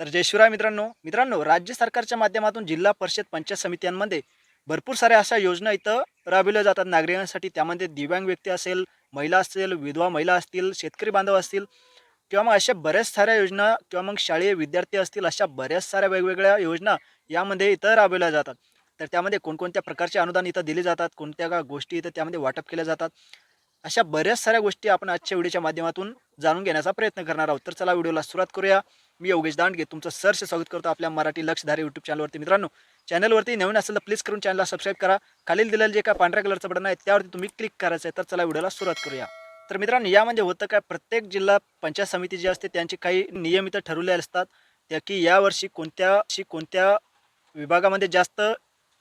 तर जय शिवराय मित्रांनो. मित्रांनो राज्य सरकारच्या माध्यमातून जिल्हा परिषद पंचायत समित्यांमध्ये भरपूर साऱ्या अशा योजना इथं राबविल्या जातात. नागरिकांसाठी त्यामध्ये दिव्यांग व्यक्ती असेल महिला असेल विधवा महिला असतील शेतकरी बांधव असतील किंवा मग अशा बऱ्याच साऱ्या योजना किंवा मग शाळेय विद्यार्थी असतील अशा बऱ्याच साऱ्या वेगवेगळ्या योजना यामध्ये इथं राबविल्या जातात. तर त्यामध्ये कोणकोणत्या प्रकारचे अनुदान इथं दिले जातात कोणत्या का गोष्टी इथं त्यामध्ये वाटप केल्या जातात अशा बऱ्याच साऱ्या गोष्टी आपण आजच्या व्हिडिओच्या माध्यमातून जाणून घेण्याचा प्रयत्न करणार आहोत. तर चला व्हिडिओला सुरुवात करूया. मी योगेश दांडगे तुमचं सरसे स्वागत करतो आपल्या मराठी लक्षधारे यूट्यूब चॅनलवरती मित्रांनो चॅनलवरती नवीन असेल तर प्लीज करून चॅनलला सबस्क्राईब करा. खालील दिलेलं जे काय पांढऱ्या कलरचं बटन आहे त्यावरती तुम्ही क्लिक करायचं आहे तर चला व्हिडिओला सुरुवात करूया. तर मित्रांनो यामध्ये होतं काय प्रत्येक जिल्हा पंचायत समिती जी असते त्यांचे काही नियम इथं ठरवले असतात. त्या की यावर्षी कोणत्या शी कोणत्या विभागामध्ये जास्त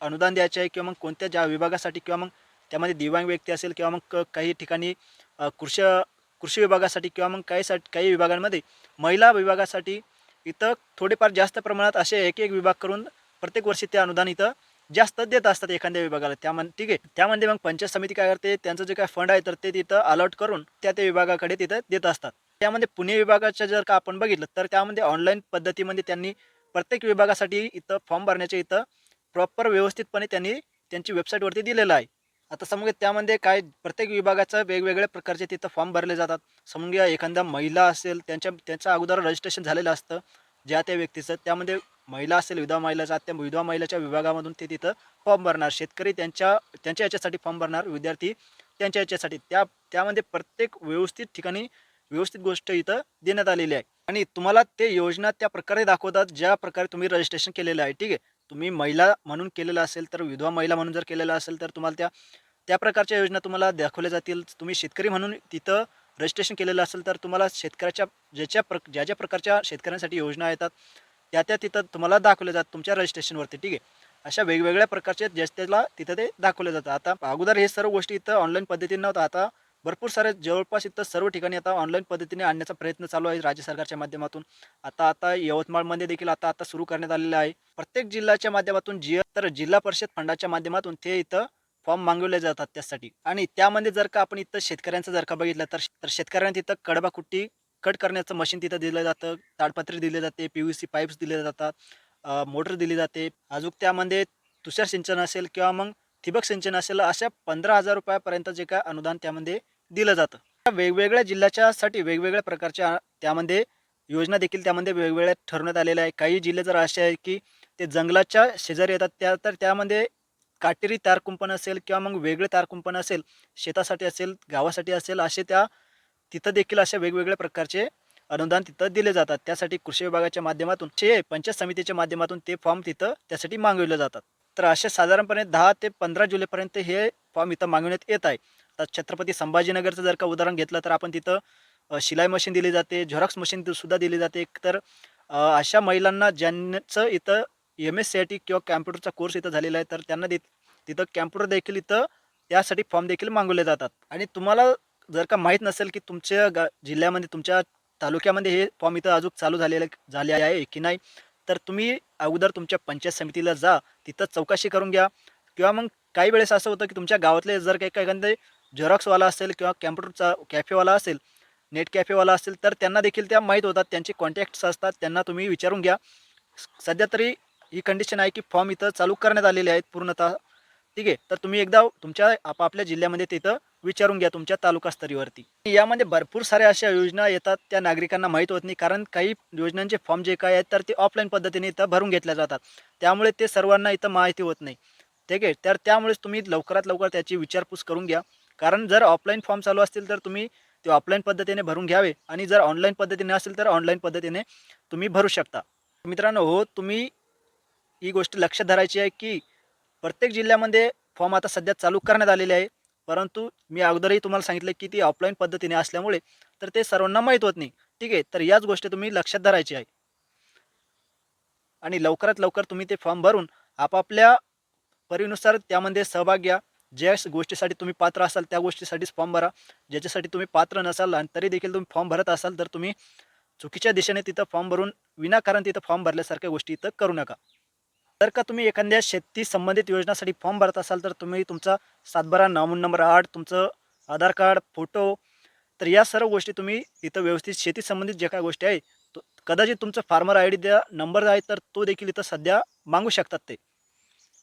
अनुदान द्यायचे आहे किंवा मग कोणत्या ज्या विभागासाठी किंवा मग त्यामध्ये दिव्यांग व्यक्ती असेल किंवा मग क- काही ठिकाणी कृषी कृषी विभागासाठी किंवा मग काही साठी काही विभागांमध्ये महिला विभागासाठी इथं थोडेफार जास्त प्रमाणात असे एक एक विभाग करून प्रत्येक वर्षी ते अनुदान इथं जास्त देत असतात एखाद्या विभागाला. त्यामध्ये ठीक आहे. त्यामध्ये मग पंचायत समिती काय करते त्यांचं जे काय फंड आहे तर ते तिथं अलॉट करून त्या त्या विभागाकडे तिथं देत असतात. त्यामध्ये पुणे विभागाच्या जर का आपण बघितलं तर त्यामध्ये ऑनलाईन पद्धतीमध्ये त्यांनी प्रत्येक विभागासाठी इथं फॉर्म भरण्याचे इथं प्रॉपर व्यवस्थितपणे त्यांनी त्यांची वेबसाईटवरती दिलेलं आहे. आता समजा त्यामध्ये काय प्रत्येक विभागाचं वेगवेगळ्या प्रकारचे तिथं फॉर्म भरले जातात. समजा एखादा महिला असेल त्यांच्या त्यांचं अगोदर रजिस्ट्रेशन झालेलं असतं ज्या त्या व्यक्तीचं. त्यामध्ये महिला असेल विधवा महिलाचा त्या विधवा महिलाच्या विभागामधून ते तिथं फॉर्म भरणार. शेतकरी त्यांच्या त्यांच्या याच्यासाठी फॉर्म भरणार विद्यार्थी त्यांच्या याच्यासाठी. त्या त्यामध्ये प्रत्येक व्यवस्थित ठिकाणी व्यवस्थित गोष्ट इथं देण्यात आलेली आहे. आणि तुम्हाला ते योजना त्या प्रकारे दाखवतात ज्या प्रकारे तुम्ही रजिस्ट्रेशन केलेलं आहे. ठीक आहे? तुम्ही महिला म्हणून केलेलं असेल तर विधवा महिला म्हणून जर केलेलं असेल तर तुम्हाला त्या त्या प्रकारच्या योजना तुम्हाला दाखवल्या जातील. तुम्ही शेतकरी म्हणून तिथं रजिस्ट्रेशन केलेलं असेल तर तुम्हाला शेतकऱ्याच्या ज्याच्या प्र ज्या ज्या प्रकारच्या शेतकऱ्यांसाठी योजना येतात त्या त्या तिथं तुम्हाला दाखवल्या जातात तुमच्या रजिस्ट्रेशनवरती ठीक आहे? अशा वेगवेगळ्या प्रकारचे त्याला तिथं ते दाखवले जातात. आता अगोदर हे सर्व गोष्टी इथं ऑनलाईन पद्धतीनं नव्हतं आता भरपूर सारे जवळपास इथं सर्व ठिकाणी आता ऑनलाईन पद्धतीने आणण्याचा प्रयत्न चालू आहे राज्य सरकारच्या माध्यमातून. आता आता यवतमाळमध्ये देखील आता आता सुरू करण्यात आलेलं आहे. प्रत्येक जिल्ह्याच्या माध्यमातून जी तर जिल्हा परिषद फंडाच्या माध्यमातून ते इथं फॉर्म मागवले जातात त्यासाठी. आणि त्यामध्ये जर का आपण इथं शेतकऱ्यांचं जर का बघितलं तर शेतकऱ्यांना तिथं कडबा कुट्टी कट करण्याचं मशीन तिथं दिलं जातं. ताडपत्री दिले जाते पी व्ही सी पाईप्स दिले जातात मोटर दिली जाते. अजून त्यामध्ये तुषार सिंचन असेल किंवा मग ठिबक सिंचन असेल अशा पंधरा हजार रुपयापर्यंत जे काय अनुदान त्यामध्ये दिलं जातं. त्या वेगवेगळ्या जिल्ह्याच्यासाठी वेगवेगळ्या प्रकारच्या त्यामध्ये योजना देखील त्यामध्ये वेगवेगळ्या ठरवण्यात आलेल्या आहे काही जिल्हे जर असे आहे की ते जंगलाच्या शेजारी येतात त्या तर त्यामध्ये काटेरी तार कुंपण असेल किंवा मग वेगळे तार कुंपण असेल शेतासाठी असेल गावासाठी असेल असे त्या तिथं देखील अशा वेगवेगळ्या प्रकारचे अनुदान तिथं दिले जातात. त्यासाठी कृषी विभागाच्या माध्यमातून ते पंचायत समितीच्या माध्यमातून ते फॉर्म तिथं त्यासाठी मागविले जातात. तर असे साधारणपणे दहा ते पंधरा जुलैपर्यंत हे फॉर्म इथं मागवण्यात येत आहे. आता छत्रपती संभाजीनगरचं जर का उदाहरण घेतलं तर आपण तिथं शिलाई मशीन दिली जाते झेरॉक्स मशीन सुद्धा दिली जाते. तर अशा महिलांना ज्यांचं इथं M S C I T किंवा कॅम्प्युटरचा कोर्स इथं झालेला आहे तर त्यांना दे तिथं कॅम्प्युटर देखील इथं त्यासाठी फॉर्म देखील मागवले जातात. आणि तुम्हाला जर का माहीत नसेल की तुमच्या गा जिल्ह्यामध्ये तुमच्या तालुक्यामध्ये हे फॉर्म इथं अजून चालू झालेले झाले आहे की नाही तर तुम्ही अगोदर तुमच्या पंचायत समितीला जा तिथं चौकशी करून घ्या. किंवा मग काही वेळेस असं होतं की तुमच्या गावातले जर काही काही एखादे झेरॉक्सवाला असेल किंवा कॅम्प्युटरचा कॅफेवाला असेल नेट कॅफेवाला असेल तर त्यांना देखील त्या माहीत होतात त्यांचे कॉन्टॅक्ट्स असतात त्यांना तुम्ही विचारून घ्या. सध्या तरी ही कंडिशन आहे की फॉर्म इथं चालू करण्यात आलेले आहेत पूर्णतः. ठीक आहे? तर तुम्ही एकदा तुमच्या आपापल्या जिल्ह्यामध्ये तिथं विचारून घ्या तुमच्या तालुका स्तरीवरती. यामध्ये भरपूर साऱ्या अशा योजना येतात त्या नागरिकांना माहीत होत नाही कारण काही योजनांचे फॉर्म जे काय आहेत तर ते ऑफलाईन पद्धतीने इथं भरून घेतल्या जातात. त्यामुळे ते सर्वांना इथं माहिती होत नाही. ठीक आहे? तर त्यामुळेच तुम्ही लवकरात लवकर त्याची विचारपूस करून घ्या. कारण जर ऑफलाईन फॉर्म चालू असतील तर तुम्ही ते ऑफलाईन पद्धतीने भरून घ्यावे आणि जर ऑनलाईन पद्धतीने असेल तर ऑनलाईन पद्धतीने तुम्ही भरू शकता. मित्रांनो हो तुम्ही ही गोष्ट लक्षात धरायची आहे की प्रत्येक जिल्ह्यामध्ये फॉर्म आता सध्या चालू करण्यात आलेले आहे. परंतु मी अगोदरही तुम्हाला सांगितलं की ती ऑफलाईन पद्धतीने असल्यामुळे तर ते सर्वांना माहीत होत नाही. ठीक आहे तर याच गोष्टी तुम्ही लक्षात धरायची आहे. आणि लवकरात लवकर तुम्ही ते फॉर्म भरून आपापल्या परीनुसार त्यामध्ये सहभाग घ्या. ज्या गोष्टीसाठी तुम्ही पात्र असाल त्या गोष्टीसाठीच फॉर्म भरा. ज्याच्यासाठी तुम्ही पात्र नसाल आणि तरी देखील तुम्ही फॉर्म भरत असाल तर तुम्ही चुकीच्या दिशेने तिथं फॉर्म भरून विनाकारण तिथं फॉर्म भरल्यासारख्या गोष्टी इथं करू नका. जर का तुम्ही एखाद्या शेती संबंधित योजनासाठी फॉर्म भरत असाल तर तुम्ही तुमचा सातबारा नामून नंबर आठ तुमचं आधार कार्ड फोटो तर या सर्व गोष्टी तुम्ही इथं व्यवस्थित शेती संबंधित ज्या काही गोष्टी आहे तो कदाचित तुमचं फार्मर आय डी द्या नंबर आहे तर तो देखील इथं सध्या मागू शकतात ते.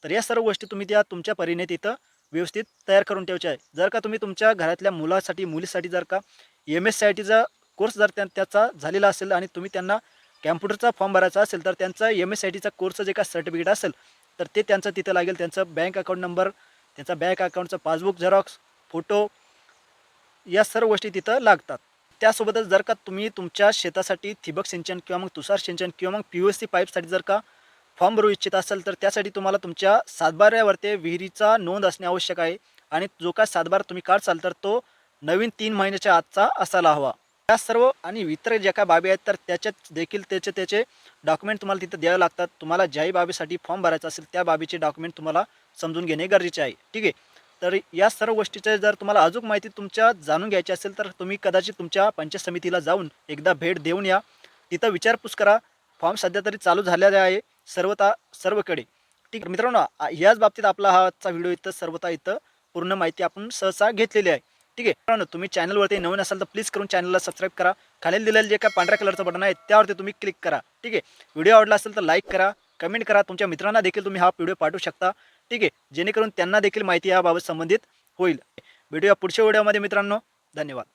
तर या सर्व गोष्टी तुम्ही त्या तुमच्या परीने तिथं व्यवस्थित तयार करून ठेवायचे आहे. जर का तुम्ही तुमच्या घरातल्या मुलासाठी मुलीसाठी जर का एम एस सी आय टीचा कोर्स जर त्या त्याचा झालेला असेल आणि तुम्ही त्यांना कॅम्प्युटरचा फॉर्म भरायचा असेल तर त्यांचा एम एस सी आय टीचा कोर्सचं जे का सर्टिफिकेट असेल तर ते त्यांचं तिथं लागेल. त्यांचं बँक अकाउंट नंबर त्यांचा बँक अकाउंटचं पासबुक झेरॉक्स फोटो या सर्व गोष्टी तिथं लागतात. त्यासोबतच जर का तुम्ही तुमच्या शेतासाठी ठिबक सिंचन किंवा मग तुषार सिंचन किंवा मग पी यू एस सी पाईपसाठी जर का फॉर्म भरू इच्छित असाल तर त्यासाठी तुम्हाला तुमच्या सातबाऱ्यावरती विहिरीचा नोंद असणे आवश्यक आहे. आणि जो काय सातबार तुम्ही काढसाल तर तो नवीन तीन महिन्याच्या आतचा असायला हवा. त्या सर्व आणि इतर ज्या काय बाबी आहेत तर त्याच्यात देखील त्याचे त्याचे डॉक्युमेंट तुम्हाला तिथं द्यावे लागतात. तुम्हाला ज्याही बाबीसाठी फॉर्म भरायचा असेल त्या बाबीचे डॉक्युमेंट तुम्हाला समजून घेणे गरजेचे आहे. ठीक आहे? तर या सर्व गोष्टीचे जर तुम्हाला अजून माहिती तुमच्या जाणून घ्यायची असेल तर तुम्ही कदाचित तुमच्या पंचायत समितीला जाऊन एकदा भेट देऊन या. तिथं विचारपूस करा. फॉर्म सध्या तरी चालू झालेला आहे. सर्वता सर्वकडे. ठीक आहे मित्रांनो याच बाबतीत आपला हाचा व्हिडिओ इथं सर्वता इथं पूर्ण माहिती आपण सहसा घेतलेली आहे. ठीक आहे? मित्रांनो तुम्ही चॅनलवरती नवीन असाल तर प्लीज करून चॅनलला सबस्क्राईब करा. खालील दिलेलं जे काय पांढऱ्या कलरचं बटन आहे त्यावरती तुम्ही क्लिक करा. ठीक आहे? व्हिडिओ आवडला असेल तर लाईक करा कमेंट करा. तुमच्या मित्रांना देखील तुम्ही हा व्हिडिओ पाठवू शकता. ठीक आहे? जेणेकरून त्यांना देखील माहिती याबाबत संबंधित होईल. व्हिडिओ पुढच्या व्हिडिओमध्ये मित्रांनो धन्यवाद.